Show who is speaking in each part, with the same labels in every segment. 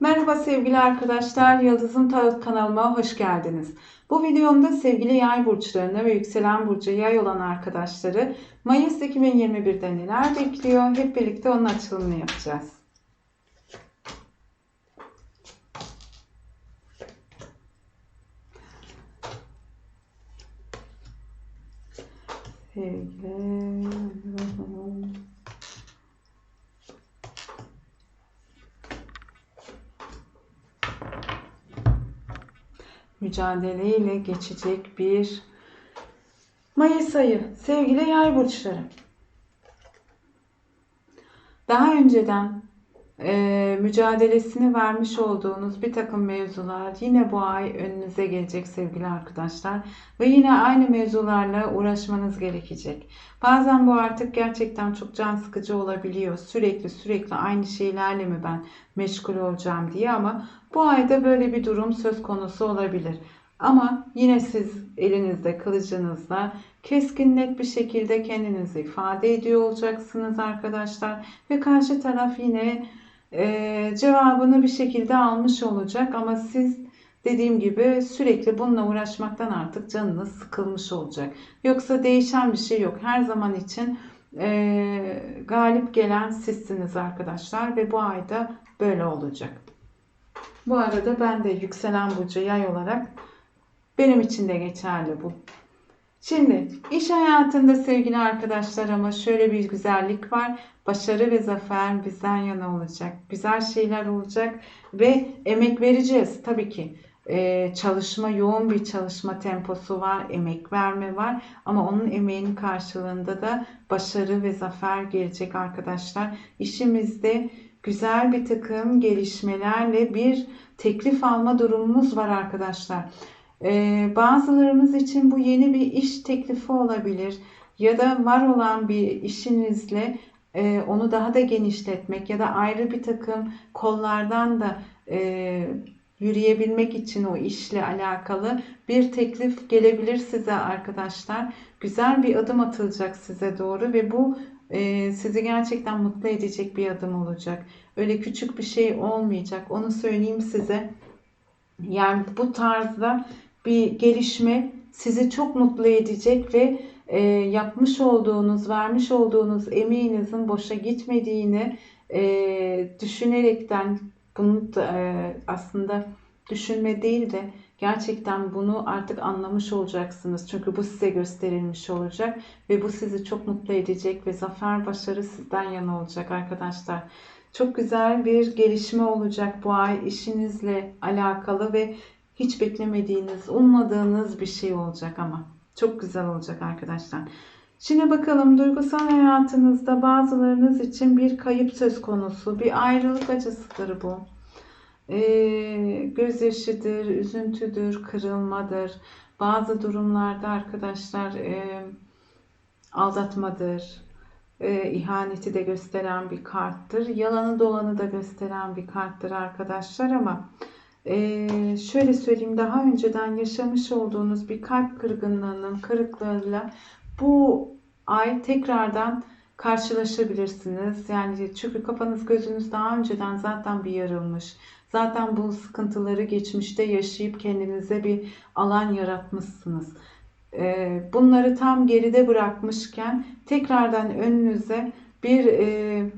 Speaker 1: Merhaba sevgili arkadaşlar, Yıldızım Tarot kanalıma hoş geldiniz. Bu videomda sevgili yay burçlarını ve yükselen burcu yay olan arkadaşları Mayıs 2021'de neler bekliyor hep birlikte onun açılımını yapacağız. Sevgili mücadeleyle geçecek bir Mayıs ayı. Sevgili yay burçları. Daha önceden e, mücadelesini vermiş olduğunuz bir takım mevzular yine bu ay önünüze gelecek sevgili arkadaşlar. Ve yine aynı mevzularla uğraşmanız gerekecek. Bazen bu artık gerçekten çok can sıkıcı olabiliyor. Sürekli sürekli aynı şeylerle mi ben meşgul olacağım diye ama bu ayda böyle bir durum söz konusu olabilir. Ama yine siz elinizde kılıcınızla keskin net bir şekilde kendinizi ifade ediyor olacaksınız arkadaşlar. Ve karşı taraf yine e, cevabını bir şekilde almış olacak ama siz dediğim gibi sürekli bununla uğraşmaktan artık canınız sıkılmış olacak. Yoksa değişen bir şey yok. Her zaman için e, galip gelen sizsiniz arkadaşlar ve bu ayda böyle olacak. Bu arada ben de yükselen burcu yay olarak benim için de geçerli bu. Şimdi iş hayatında sevgili arkadaşlar ama şöyle bir güzellik var. Başarı ve zafer bizden yana olacak. Güzel şeyler olacak ve emek vereceğiz tabii ki. Ee, çalışma, yoğun bir çalışma temposu var, emek verme var ama onun emeğinin karşılığında da başarı ve zafer gelecek arkadaşlar. İşimizde güzel bir takım gelişmelerle bir teklif alma durumumuz var arkadaşlar. Ee, bazılarımız için bu yeni bir iş teklifi olabilir ya da var olan bir işinizle e, onu daha da genişletmek ya da ayrı bir takım kollardan da e, yürüyebilmek için o işle alakalı bir teklif gelebilir size arkadaşlar. Güzel bir adım atılacak size doğru ve bu e, sizi gerçekten mutlu edecek bir adım olacak. Öyle küçük bir şey olmayacak. Onu söyleyeyim size. Yani bu tarzda bir gelişme sizi çok mutlu edecek ve e, yapmış olduğunuz, vermiş olduğunuz emeğinizin boşa gitmediğini e, düşünerekten bunu da, e, aslında düşünme değil de gerçekten bunu artık anlamış olacaksınız. Çünkü bu size gösterilmiş olacak ve bu sizi çok mutlu edecek ve zafer başarı sizden yana olacak arkadaşlar. Çok güzel bir gelişme olacak bu ay işinizle alakalı ve hiç beklemediğiniz, ummadığınız bir şey olacak ama. Çok güzel olacak arkadaşlar. Şimdi bakalım duygusal hayatınızda bazılarınız için bir kayıp söz konusu. Bir ayrılık acısıdır bu. Ee, gözyaşıdır, üzüntüdür, kırılmadır. Bazı durumlarda arkadaşlar e, aldatmadır. E, ihaneti de gösteren bir karttır. Yalanı dolanı da gösteren bir karttır arkadaşlar ama ee, şöyle söyleyeyim daha önceden yaşamış olduğunuz bir kalp kırgınlığının kırıklığıyla bu ay tekrardan karşılaşabilirsiniz. Yani çünkü kafanız gözünüz daha önceden zaten bir yarılmış. Zaten bu sıkıntıları geçmişte yaşayıp kendinize bir alan yaratmışsınız. Ee, bunları tam geride bırakmışken tekrardan önünüze bir e,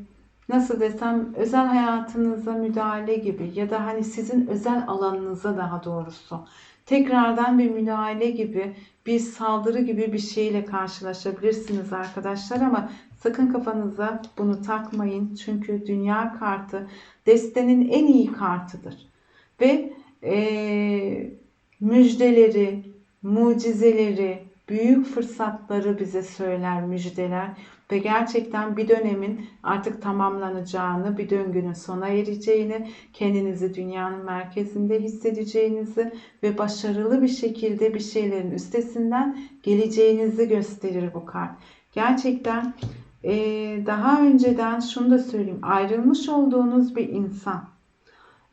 Speaker 1: nasıl desem özel hayatınıza müdahale gibi ya da hani sizin özel alanınıza daha doğrusu. Tekrardan bir müdahale gibi bir saldırı gibi bir şeyle karşılaşabilirsiniz arkadaşlar ama sakın kafanıza bunu takmayın. Çünkü dünya kartı destenin en iyi kartıdır. Ve e, müjdeleri mucizeleri büyük fırsatları bize söyler müjdeler ve gerçekten bir dönemin artık tamamlanacağını, bir döngünün sona ereceğini, kendinizi dünyanın merkezinde hissedeceğinizi ve başarılı bir şekilde bir şeylerin üstesinden geleceğinizi gösterir bu kart. Gerçekten e, daha önceden şunu da söyleyeyim. Ayrılmış olduğunuz bir insan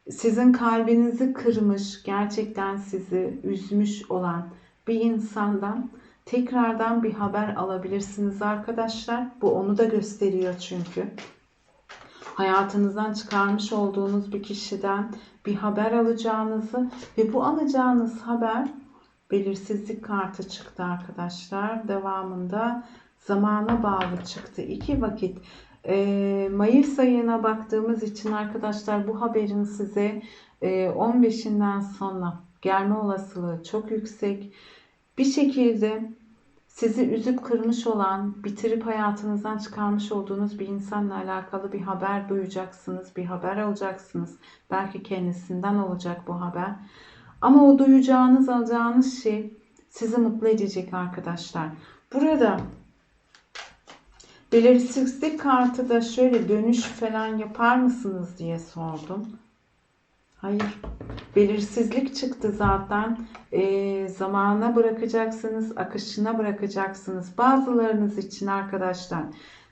Speaker 1: sizin kalbinizi kırmış, gerçekten sizi üzmüş olan bir insandan tekrardan bir haber alabilirsiniz arkadaşlar. Bu onu da gösteriyor çünkü. hayatınızdan çıkarmış olduğunuz bir kişiden bir haber alacağınızı ve bu alacağınız haber belirsizlik kartı çıktı arkadaşlar. Devamında zamana bağlı çıktı. İki vakit. Ee, Mayıs ayına baktığımız için arkadaşlar bu haberin size e, 15'inden sonra gelme olasılığı çok yüksek. Bir şekilde sizi üzüp kırmış olan, bitirip hayatınızdan çıkarmış olduğunuz bir insanla alakalı bir haber duyacaksınız, bir haber alacaksınız. Belki kendisinden olacak bu haber. Ama o duyacağınız, alacağınız şey sizi mutlu edecek arkadaşlar. Burada belirsizlik kartı da şöyle dönüş falan yapar mısınız diye sordum. Hayır. Belirsizlik çıktı zaten. E, zamana bırakacaksınız, akışına bırakacaksınız. Bazılarınız için arkadaşlar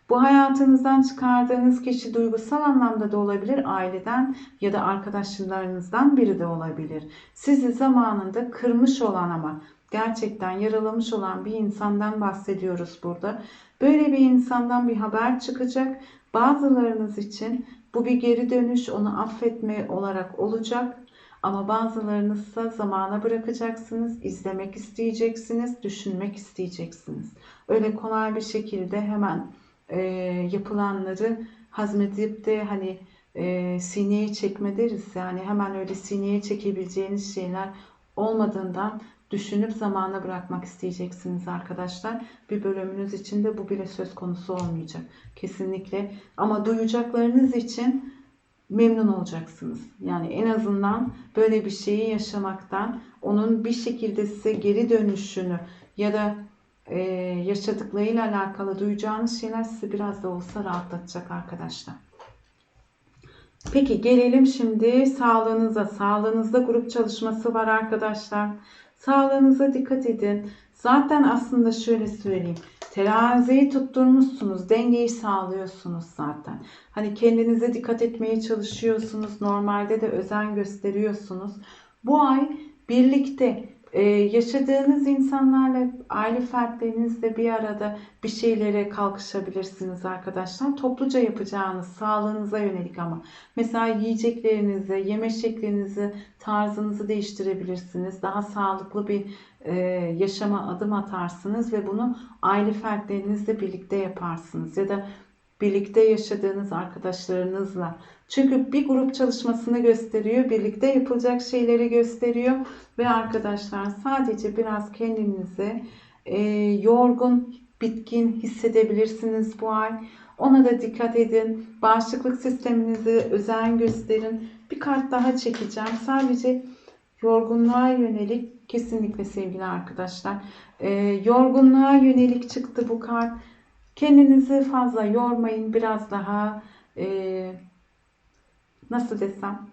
Speaker 1: bu hayatınızdan çıkardığınız kişi duygusal anlamda da olabilir, aileden ya da arkadaşlarınızdan biri de olabilir. Sizi zamanında kırmış olan ama gerçekten yaralamış olan bir insandan bahsediyoruz burada. Böyle bir insandan bir haber çıkacak. Bazılarınız için bu bir geri dönüş, onu affetme olarak olacak. Ama bazılarınızsa zamana bırakacaksınız, izlemek isteyeceksiniz, düşünmek isteyeceksiniz. Öyle kolay bir şekilde hemen e, yapılanları hazmedip de hani e, sineye çekme deriz. Yani hemen öyle sineye çekebileceğiniz şeyler olmadığından düşünüp zamana bırakmak isteyeceksiniz arkadaşlar. Bir bölümünüz için de bu bile söz konusu olmayacak. Kesinlikle. Ama duyacaklarınız için memnun olacaksınız. Yani en azından böyle bir şeyi yaşamaktan onun bir şekilde size geri dönüşünü ya da e, yaşadıklarıyla alakalı duyacağınız şeyler sizi biraz da olsa rahatlatacak arkadaşlar. Peki gelelim şimdi sağlığınıza. Sağlığınızda grup çalışması var arkadaşlar. Sağlığınıza dikkat edin. Zaten aslında şöyle söyleyeyim. Teraziyi tutturmuşsunuz. Dengeyi sağlıyorsunuz zaten. Hani kendinize dikkat etmeye çalışıyorsunuz. Normalde de özen gösteriyorsunuz. Bu ay birlikte ee, yaşadığınız insanlarla, aile fertlerinizle bir arada bir şeylere kalkışabilirsiniz arkadaşlar. Topluca yapacağınız, sağlığınıza yönelik ama. Mesela yiyeceklerinizi, yeme şeklinizi, tarzınızı değiştirebilirsiniz. Daha sağlıklı bir e, yaşama adım atarsınız ve bunu aile fertlerinizle birlikte yaparsınız. Ya da birlikte yaşadığınız arkadaşlarınızla. Çünkü bir grup çalışmasını gösteriyor, birlikte yapılacak şeyleri gösteriyor ve arkadaşlar sadece biraz kendinizi e, yorgun, bitkin hissedebilirsiniz bu ay. Ona da dikkat edin. Bağışıklık sisteminize özen gösterin. Bir kart daha çekeceğim. Sadece yorgunluğa yönelik kesinlikle sevgili arkadaşlar. E, yorgunluğa yönelik çıktı bu kart. Kendinizi fazla yormayın. Biraz daha e, nasıl desem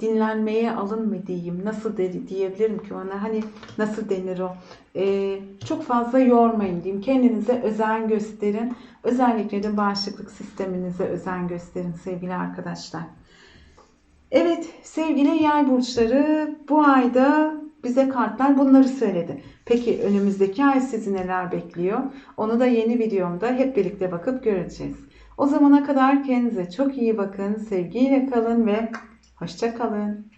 Speaker 1: dinlenmeye alın mı diyeyim. Nasıl de, diyebilirim ki ona? Hani nasıl denir o? E, çok fazla yormayın diyeyim. Kendinize özen gösterin. Özellikle de bağışıklık sisteminize özen gösterin sevgili arkadaşlar. Evet sevgili yay burçları bu ayda bize kartlar bunları söyledi. Peki önümüzdeki ay sizi neler bekliyor? Onu da yeni videomda hep birlikte bakıp göreceğiz. O zamana kadar kendinize çok iyi bakın, sevgiyle kalın ve hoşça kalın.